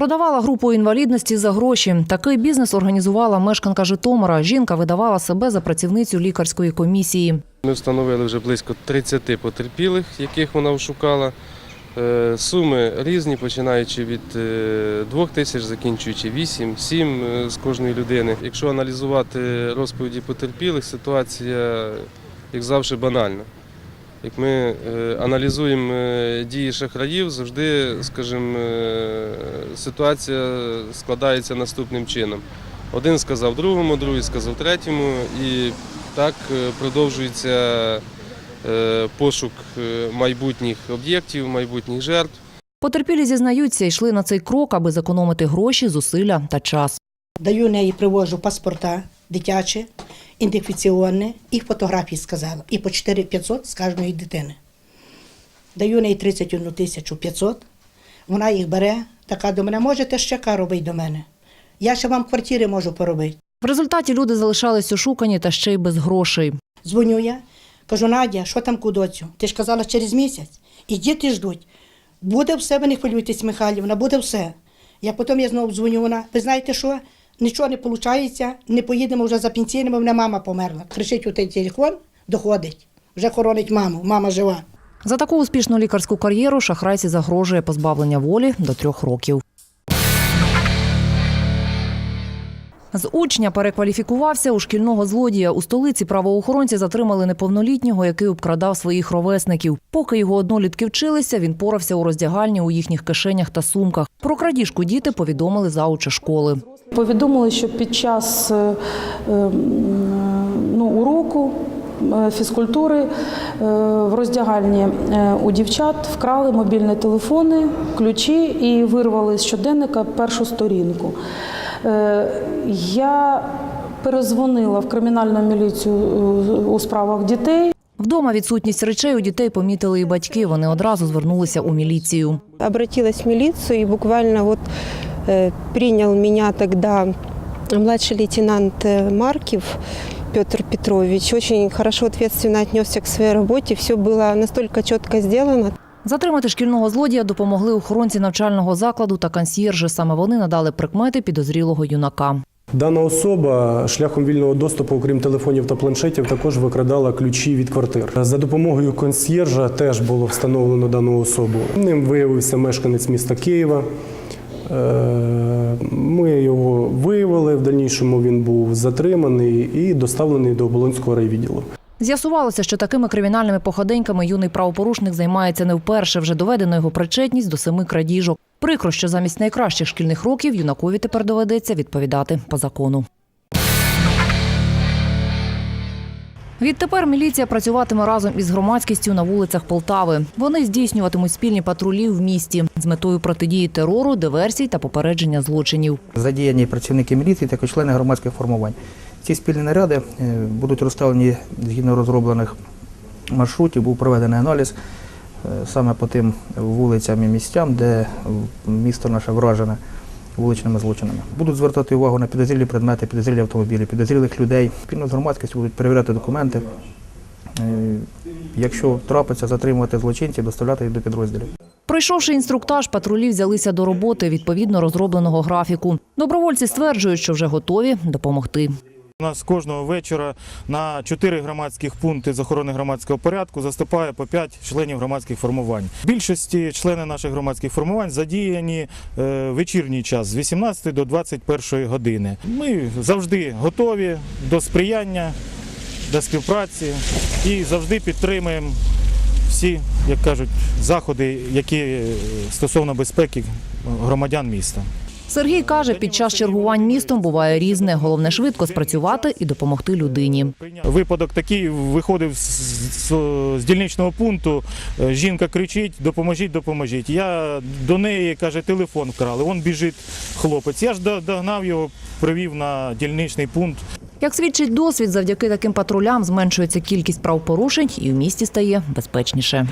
Продавала групу інвалідності за гроші. Такий бізнес організувала мешканка Житомира. Жінка видавала себе за працівницю лікарської комісії. Ми встановили вже близько 30 потерпілих, яких вона ошукала. Е, Суми різні, починаючи від 2 тисяч, закінчуючи 8, 7 з кожної людини. Якщо аналізувати розповіді потерпілих, ситуація, як завжди, банальна. Як ми е, аналізуємо е, дії шахраїв, завжди, скажімо, е, ситуація складається наступним чином. Один сказав другому, другий сказав третьому, і так продовжується пошук майбутніх об'єктів, майбутніх жертв. Потерпілі зізнаються, йшли на цей крок, аби зекономити гроші, зусилля та час. Даю неї привожу паспорта дитячі, ідентифікаційні, і фотографії сказала. І по 4500 з кожної дитини. Даю неї 31 тисячу 500. Вона їх бере, така до мене, можете ще ка робити до мене. Я ще вам квартири можу поробити. В результаті люди залишались ошукані та ще й без грошей. Дзвоню я, кажу, Надя, що там кудоцю? Ти ж казала через місяць. І діти ждуть. Буде все, ви не хвилюйтесь, Михайлівна, буде все. Я потім я знову дзвоню, вона, ви знаєте що? Нічого не виходить, не поїдемо вже за пенсійними, в мене мама померла. Кричить у той телефон, доходить. Вже хоронить маму, мама жива. За таку успішну лікарську кар'єру шахрайці загрожує позбавлення волі до трьох років. З учня перекваліфікувався у шкільного злодія. У столиці правоохоронці затримали неповнолітнього, який обкрадав своїх ровесників. Поки його однолітки вчилися, він порався у роздягальні у їхніх кишенях та сумках. Про крадіжку діти повідомили зауча школи. Повідомили, що під час е, е, ну, уроку е, фізкультури в роздягальні у дівчат вкрали мобільні телефони, ключі і вирвали з щоденника першу сторінку. Е, Я перезвонила в кримінальну міліцію е, у справах дітей. Вдома відсутність речей у дітей помітили і батьки. Вони одразу звернулися у міліцію. обратилась в милицию и буквально вот э, принял меня тогда младший лейтенант э, Маркив Петр Петрович. Очень хорошо, ответственно отнесся к своей работе. Все было настолько четко сделано. Затримати шкільного злодія допомогли охоронці навчального закладу та консьєржи. Саме вони надали прикмети підозрілого юнака. Дана особа шляхом вільного доступу, окрім телефонів та планшетів, також викрадала ключі від квартир. За допомогою консьєржа теж було встановлено дану особу. Ним виявився мешканець міста Києва. Е, Ми його виявили. В дальнішому він був затриманий і доставлений до оболонського райвідділу. З'ясувалося, що такими кримінальними походеньками юний правопорушник займається не вперше. Вже доведено його причетність до семи крадіжок. Прикро, що замість найкращих шкільних років юнакові тепер доведеться відповідати по закону. Відтепер міліція працюватиме разом із громадськістю на вулицях Полтави. Вони здійснюватимуть спільні патрулі в місті з метою протидії терору, диверсій та попередження злочинів. задіяні працівники міліції та члени громадських формувань. Ці спільні наряди е, будуть розставлені згідно розроблених маршрутів, був проведений аналіз е, саме по тим вулицям і місцям, де місто наше вражене вуличними злочинами. Будуть звертати увагу на підозрілі предмети, підозрілі автомобілі, підозрілих людей. Спільно з громадськістю будуть перевіряти документи. Е, Якщо трапиться, затримувати злочинців, доставляти їх до підрозділів. Пройшовши інструктаж, патрулі взялися до роботи відповідно розробленого графіку. Добровольці стверджують, що вже готові допомогти. У нас кожного вечора на чотири громадських пункти з охорони громадського порядку заступає по п'ять членів громадських формувань. Більшості члени наших громадських формувань задіяні е, вечірній час з 18 до 21 години. Ми завжди готові до сприяння, до співпраці і завжди підтримуємо всі, як кажуть, заходи, які е, стосовно безпеки громадян міста. Сергій каже, під час чергувань містом буває різне. Головне швидко спрацювати і допомогти людині. Випадок такий виходив з, з, дільничного пункту. е, Жінка кричить: допоможіть, допоможіть. Я до неї каже, телефон вкрали. Он біжить хлопець. Я ж догнав його, привів на дільничний пункт. Як свідчить досвід, завдяки таким патрулям зменшується кількість правопорушень і в місті стає безпечніше.